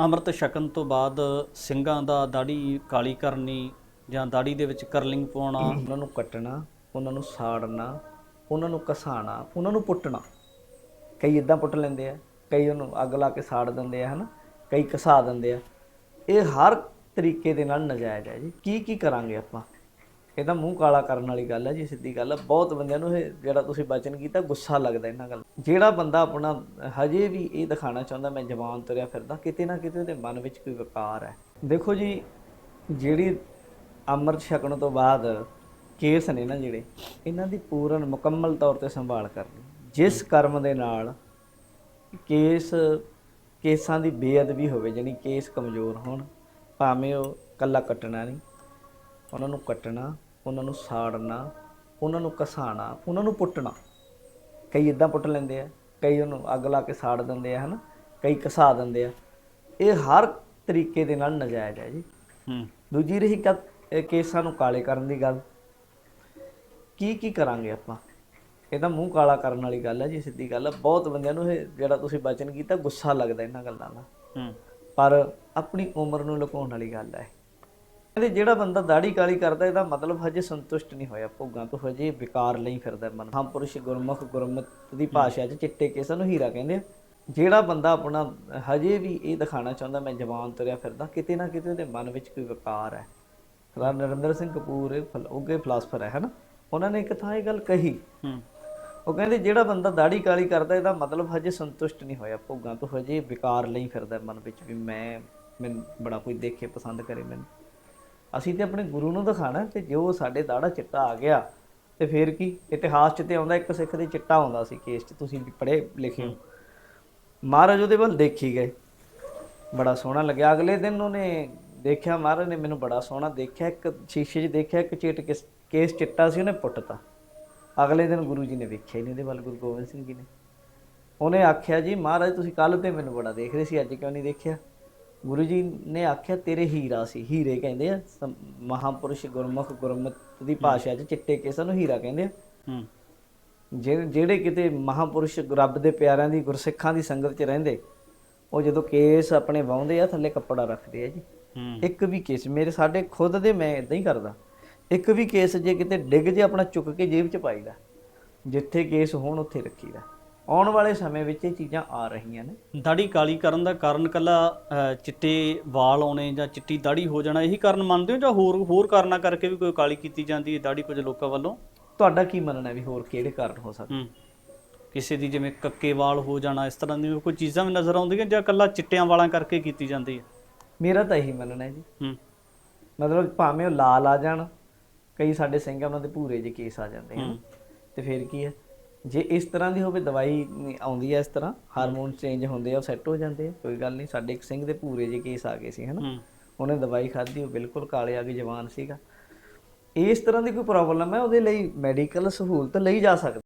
ਅੰਮ੍ਰਿਤ ਛਕਣ ਤੋਂ ਬਾਅਦ ਸਿੰਘਾਂ ਦਾ ਦਾੜੀ ਕਾਲੀ ਕਰਨੀ ਜਾਂ ਦਾੜੀ ਦੇ ਵਿੱਚ ਕਰਲਿੰਗ ਪਾਉਣਾ। ਉਹਨਾਂ ਨੂੰ ਕੱਟਣਾ, ਉਹਨਾਂ ਨੂੰ ਸਾੜਨਾ, ਉਹਨਾਂ ਨੂੰ ਕਸਾਣਾ, ਉਹਨਾਂ ਨੂੰ ਪੁੱਟਣਾ। ਕਈ ਇਦਾਂ ਪੁੱਟ ਲੈਂਦੇ ਆ, ਕਈ ਉਹਨੂੰ ਅੱਗ ਲਾ ਕੇ ਸਾੜ ਦਿੰਦੇ ਆ, ਹਨਾ? ਕਈ ਕਸਾ ਦਿੰਦੇ ਆ। ਇਹ ਹਰ ਤਰੀਕੇ ਦੇ ਨਾਲ ਨਜਾਇਜ਼ ਹੈ ਜੀ। ਕੀ ਕੀ ਕਰਾਂਗੇ ਆਪਾਂ? ਇਹ ਤਾਂ ਮੂੰਹ ਕਾਲਾ ਕਰਨ ਵਾਲੀ ਗੱਲ ਹੈ ਜੀ, ਸਿੱਧੀ ਗੱਲ ਹੈ। ਬਹੁਤ ਬੰਦਿਆਂ ਨੂੰ ਇਹ ਜਿਹੜਾ ਤੁਸੀਂ ਬਚਨ ਕੀਤਾ, ਗੁੱਸਾ ਲੱਗਦਾ ਇਹਨਾਂ ਗੱਲ ਜਿਹੜਾ ਬੰਦਾ ਆਪਣਾ ਹਜੇ ਵੀ ਇਹ ਦਿਖਾਣਾ ਚਾਹੁੰਦਾ, ਮੈਂ ਜਵਾਨ ਤੁਰਿਆ ਫਿਰਦਾ, ਕਿਤੇ ਨਾ ਕਿਤੇ ਉਹਦੇ ਮਨ ਵਿੱਚ ਕੋਈ ਵਿਕਾਰ ਹੈ। ਦੇਖੋ ਜੀ, ਜਿਹੜੀ ਅੰਮ੍ਰਿਤ ਛਕਣ ਤੋਂ ਬਾਅਦ ਕੇਸ ਨੇ ਨਾ ਜਿਹੜੇ, ਇਹਨਾਂ ਦੀ ਪੂਰਨ ਮੁਕੰਮਲ ਤੌਰ ਤੇ ਸੰਭਾਲ ਕਰਨੀ। ਜਿਸ ਕਰਮ ਦੇ ਨਾਲ ਕੇਸ, ਕੇਸਾਂ ਦੀ ਬੇਅਦਬੀ ਹੋਵੇ, ਜਾਣੀ ਕੇਸ ਕਮਜ਼ੋਰ ਹੋਣ, ਭਾਵੇਂ ਉਹ ਕੱਲਾ ਕੱਟਣਾ ਨਹੀਂ, ਉਹਨਾਂ ਨੂੰ ਕੱਟਣਾ ਉਹਨਾਂ ਨੂੰ ਸਾੜਨਾ ਉਹਨਾਂ ਨੂੰ ਕਸਾਣਾ ਉਹਨਾਂ ਨੂੰ ਪੁੱਟਣਾ। ਕਈ ਇਦਾਂ ਪੁੱਟ ਲੈਂਦੇ ਆ ਕਈ ਉਹਨੂੰ ਅੱਗ ਲਾ ਕੇ ਸਾੜ ਦਿੰਦੇ ਆ ਹਨਾ? ਕਈ ਕਸਾ ਦਿੰਦੇ ਆ। ਇਹ ਹਰ ਤਰੀਕੇ ਦੇ ਨਾਲ ਨਜਾਇਜ਼ ਹੈ ਜੀ। ਹੂੰ। ਦੂਜੀ ਰਹੀ ਕੇਸਾਂ ਨੂੰ ਕਾਲੇ ਕਰਨ ਦੀ ਗੱਲ। ਕੀ ਕੀ ਕਰਾਂਗੇ ਆਪਾਂ? ਇਹ ਤਾਂ ਮੂੰਹ ਕਾਲਾ ਕਰਨ ਵਾਲੀ ਗੱਲ ਹੈ ਜੀ ਸਿੱਧੀ ਗੱਲ ਹੈ। ਬਹੁਤ ਬੰਦਿਆਂ ਨੂੰ ਇਹ ਜਿਹੜਾ ਤੁਸੀਂ ਬਚਨ ਕੀਤਾ ਗੁੱਸਾ ਲੱਗਦਾ ਇਹਨਾਂ ਗੱਲਾਂ ਦਾ। ਹੂੰ। ਪਰ ਆਪਣੀ ਉਮਰ ਨੂੰ ਲੁਕਾਉਣ ਵਾਲੀ ਗੱਲ ਹੈ। ਕਹਿੰਦੇ ਜਿਹੜਾ ਬੰਦਾ ਦਾੜੀ ਕਾਲੀ ਕਰਦਾ ਇਹਦਾ ਮਤਲਬ ਹਜੇ ਸੰਤੁਸ਼ਟ ਨਹੀਂ ਹੋਇਆ ਭੋਗਾਂ ਤੋਂ ਹਜੇ ਵਿਕਾਰ ਲਈ ਫਿਰਦਾ ਮਨ। ਮਹਾਂਪੁਰਸ਼ ਗੁਰਮੁਖ ਗੁਰਮਤ ਦੀ ਭਾਸ਼ਾ 'ਚ ਚਿੱਟੇ ਕੇਸਾਂ ਨੂੰ ਹੀਰਾ ਕਹਿੰਦੇ ਆ। ਜਿਹੜਾ ਬੰਦਾ ਆਪਣਾ ਹਜੇ ਵੀ ਇਹ ਦਿਖਾਣਾ ਚਾਹੁੰਦਾ ਮੈਂ ਜਵਾਨ ਤੁਰਿਆ ਫਿਰਦਾ ਕਿਤੇ ਨਾ ਕਿਤੇ ਉਹਦੇ ਮਨ ਵਿੱਚ ਕੋਈ ਵਿਕਾਰ ਹੈ। ਸਰਦਾਰ ਨਰਿੰਦਰ ਸਿੰਘ ਕਪੂਰ ਉੱਘੇ ਫਿਲਾਸਫਰ ਹੈ ਹਨਾ? ਉਹਨਾਂ ਨੇ ਇੱਕ ਥਾਂ ਇਹ ਗੱਲ ਕਹੀ। ਉਹ ਕਹਿੰਦੇ ਜਿਹੜਾ ਬੰਦਾ ਦਾੜੀ ਕਾਲੀ ਕਰਦਾ ਇਹਦਾ ਮਤਲਬ ਹਜੇ ਸੰਤੁਸ਼ਟ ਨਹੀਂ ਹੋਇਆ ਭੋਗਾਂ ਤੋਂ ਹਜੇ ਵਿਕਾਰ ਲਈ ਫਿਰਦਾ ਮਨ ਵਿੱਚ ਵੀ ਮੈਂ ਮੈਨੂੰ ਬੜਾ ਕੋਈ ਦੇਖੇ ਪਸੰਦ ਕਰੇ ਮੈਨੂੰ। ਅਸੀਂ ਤੇ ਆਪਣੇ ਗੁਰੂ ਨੂੰ ਦਿਖਾਣਾ ਤੇ ਜੋ ਸਾਡੇ ਦਾੜਾ ਚਿੱਟਾ ਆ ਗਿਆ, ਤੇ ਫਿਰ ਕੀ? ਇਤਿਹਾਸ 'ਚ ਤੇ ਆਉਂਦਾ, ਇੱਕ ਸਿੱਖ ਦੇ ਚਿੱਟਾ ਆਉਂਦਾ ਸੀ ਕੇਸ 'ਚ, ਤੁਸੀਂ ਪੜ੍ਹੇ ਲਿਖੇ ਹੋ। ਮਹਾਰਾਜ ਉਹਦੇ ਵੱਲ ਦੇਖੀ ਗਏ। ਬੜਾ ਸੋਹਣਾ ਲੱਗਿਆ। ਅਗਲੇ ਦਿਨ ਉਹਨੇ ਦੇਖਿਆ, ਮਹਾਰਾਜ ਨੇ ਮੈਨੂੰ ਬੜਾ ਸੋਹਣਾ ਦੇਖਿਆ, ਇੱਕ ਸ਼ੀਸ਼ੇ 'ਚ ਦੇਖਿਆ, ਇੱਕ ਚਿੱਟ ਕਿਸ- ਕੇਸ ਚਿੱਟਾ ਸੀ, ਉਹਨੇ ਪੁੱਟਤਾ। ਅਗਲੇ ਦਿਨ ਗੁਰੂ ਜੀ ਨੇ ਵੇਖਿਆ ਹੀ ਨਹੀਂ ਉਹਦੇ ਵੱਲ, ਗੁਰੂ ਗੋਬਿੰਦ ਸਿੰਘ ਜੀ ਨੇ। ਉਹਨੇ ਆਖਿਆ, ਜੀ ਮਹਾਰਾਜ, ਤੁਸੀਂ ਕੱਲ ਤੇ ਮੈਨੂੰ ਬੜਾ ਦੇਖਦੇ ਸੀ, ਅੱਜ ਕਿਉਂ ਨਹੀਂ ਦੇਖਿਆ? ਗੁਰੂ ਜੀ ਨੇ ਆਖਿਆ ਤੇਰੇ ਹੀਰਾ ਸੀ। ਹੀਰੇ ਕਹਿੰਦੇ ਆ ਸਮ- ਮਹਾਂਪੁਰਸ਼ ਗੁਰਮੁਖ ਗੁਰਮਤ ਦੀ ਭਾਸ਼ਾ 'ਚ ਚਿੱਟੇ ਕੇਸਾਂ ਨੂੰ ਹੀਰਾ ਕਹਿੰਦੇ ਆ। ਹੂੰ। ਜਿਹੜੇ ਜਿਹੜੇ ਕਿਤੇ ਮਹਾਂਪੁਰਸ਼ ਰੱਬ ਦੇ ਪਿਆਰਿਆਂ ਦੀ ਗੁਰਸਿੱਖਾਂ ਦੀ ਸੰਗਤ 'ਚ ਰਹਿੰਦੇ ਉਹ ਜਦੋਂ ਕੇਸ ਆਪਣੇ ਵਾਉਂਦੇ ਆ ਥੱਲੇ ਕੱਪੜਾ ਰੱਖਦੇ ਆ ਜੀ। ਹੂੰ। ਇੱਕ ਵੀ ਕੇਸ ਮੇਰੇ ਸਾਡੇ ਖੁਦ ਦੇ ਮੈਂ ਇਦਾਂ ਹੀ ਕਰਦਾ। ਇੱਕ ਵੀ ਕੇਸ ਜੇ ਕਿਤੇ ਡਿੱਗ ਜੇ ਆਪਣਾ ਚੁੱਕ ਕੇ ਜੇਬ 'ਚ ਪਾਈਦਾ। ਜਿੱਥੇ ਕੇਸ ਹੋਣ ਉੱਥੇ ਰੱਖੀਦਾ। ਆਉਣ ਵਾਲੇ ਸਮੇਂ ਵਿੱਚ ਇਹ ਚੀਜ਼ਾਂ ਆ ਰਹੀਆਂ ਨੇ। ਦਾੜੀ ਕਾਲੀ ਕਰਨ ਦਾ ਕਾਰਨ ਕੱਲਾ ਚਿੱਟੇ ਵਾਲ ਆਉਣੇ ਜਾਂ ਚਿੱਟੀ ਦਾੜੀ ਹੋ ਜਾਣਾ ਇਹੀ ਕਾਰਨ ਮੰਨਦੇ ਹੋ ਜਾਂ ਹੋਰ ਹੋਰ ਕਾਰਨਾਂ ਕਰਕੇ ਵੀ ਕੋਈ ਕਾਲੀ ਕੀਤੀ ਜਾਂਦੀ ਹੈ ਦਾੜੀ ਕੁਝ ਲੋਕਾਂ ਵੱਲੋਂ? ਤੁਹਾਡਾ ਕੀ ਮੰਨਣਾ ਵੀ ਹੋਰ ਕਿਹੜੇ ਕਾਰਨ ਹੋ ਸਕਦੇ? ਕਿਸੇ ਦੀ ਜਿਵੇਂ ਕੱਕੇ ਵਾਲ ਹੋ ਜਾਣਾ ਇਸ ਤਰ੍ਹਾਂ ਦੀ ਕੋਈ ਚੀਜ਼ਾਂ ਵੀ ਨਜ਼ਰ ਆਉਂਦੀਆਂ ਜਾਂ ਕੱਲਾ ਚਿੱਟਿਆਂ ਵਾਲਾਂ ਕਰਕੇ ਕੀਤੀ ਜਾਂਦੀ ਹੈ? ਮੇਰਾ ਤਾਂ ਇਹੀ ਮੰਨਣਾ ਹੈ ਜੀ। ਹੂੰ। ਮਤਲਬ ਭਾਵੇਂ ਉਹ ਲਾਲ ਆ ਜਾਣ ਕਈ ਸਾਡੇ ਸਿੰਘ ਉਹਨਾਂ ਦੇ ਭੂਰੇ ਜਿਹੇ ਕੇਸ ਆ ਜਾਂਦੇ ਹਨ। ਤੇ ਫਿਰ ਕੀ ਹੈ? ਜੇ ਇਸ ਤਰ੍ਹਾਂ ਦੀ ਹੋਵੇ ਦਵਾਈ ਆਉਂਦੀ ਹੈ ਇਸ ਤਰ੍ਹਾਂ ਹਾਰਮੋਨ ਚੇਂਜ ਹੁੰਦੇ ਆ ਉਹ ਸੈੱਟ ਹੋ ਜਾਂਦੇ ਆ। ਕੋਈ ਗੱਲ ਨਹੀਂ ਸਾਡੇ ਇੱਕ ਸਿੰਘ ਦੇ ਭੂਰੇ ਜਿਹੇ ਕੇਸ ਆ ਗਏ ਸੀ ਹਨਾ? ਉਹਨੇ ਦਵਾਈ ਖਾਧੀ ਉਹ ਬਿਲਕੁਲ ਕਾਲੇ ਆ ਕੇ ਜਵਾਨ ਸੀਗਾ। ਇਸ ਤਰ੍ਹਾਂ ਦੀ ਕੋਈ ਪ੍ਰੋਬਲਮ ਹੈ ਉਹਦੇ ਲਈ ਮੈਡੀਕਲ ਸਹੂਲਤ ਲਈ ਜਾ ਸਕਦੀ।